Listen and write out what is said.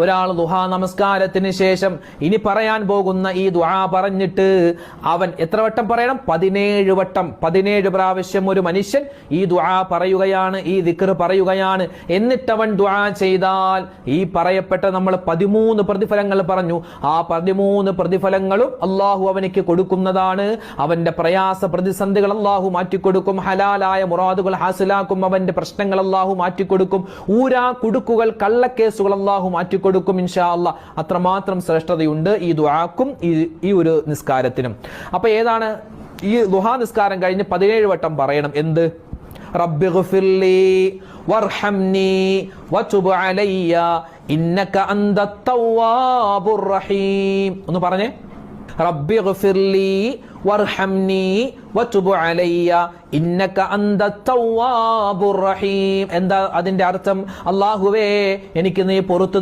ഒരാൾ ദുഹാ നമസ്കാരത്തിന് ശേഷം ഇനി പറയാൻ പോകുന്ന ഈ ദുആ പറഞ്ഞിട്ട് അവൻ എത്ര വട്ടം പറയണം? പതിനേഴ് വട്ടം. പതിനേഴ് പ്രാവശ്യം ഒരു മനുഷ്യൻ ഈ ദുആ പറയുകയാണ് ഈ ദിക്ർ പറയുകയാണ്. എന്നിട്ടവൻ ദുആ ചെയ്താൽ ഈ പറയപ്പെട്ട നമ്മൾ പതിമൂന്ന് പ്രതിഫലങ്ങൾ പറഞ്ഞു. ആ പതിമൂന്ന് പ്രതിഫലങ്ങളും അള്ളാഹു അവനിക്ക് കൊടുക്കുന്നതാണ്. അവന്റെ പ്രയാസ പ്രതിസന്ധികൾ അള്ളാഹു മാറ്റിക്കൊടുക്കും. ഹലാലായ മുറാദുകൾ ഹാസിലാക്കും. അവന്റെ പ്രശ്നങ്ങൾ അള്ളാഹു മാറ്റിക്കൊടുക്കും. ഊരാ കുടുക്കുകൾ കള്ളക്കേസുകൾ അള്ളാഹു മാറ്റിക്കൊടുക്കും. ഇൻഷാ അല്ല. അത്രമാത്രം ശ്രേഷ്ഠതയുണ്ട് ഈ ദുആക്കും ഈ ഒരു നിസ്കാരത്തിനും. അപ്പൊ ഏതാണ്? ഈ ദുഹാ നിസ്കാരം കഴിഞ്ഞ് പതിനേഴ് വട്ടം പറയണം. എന്ത്? വതുബ് ഇന്നക റഹീം. ഒന്ന് പറഞ്ഞേ. വതുബ് ഇന്നക റഹീം. എന്താ അതിന്റെ അർത്ഥം? അല്ലാഹുവേ എനിക്ക് നീ പൊറുത്തു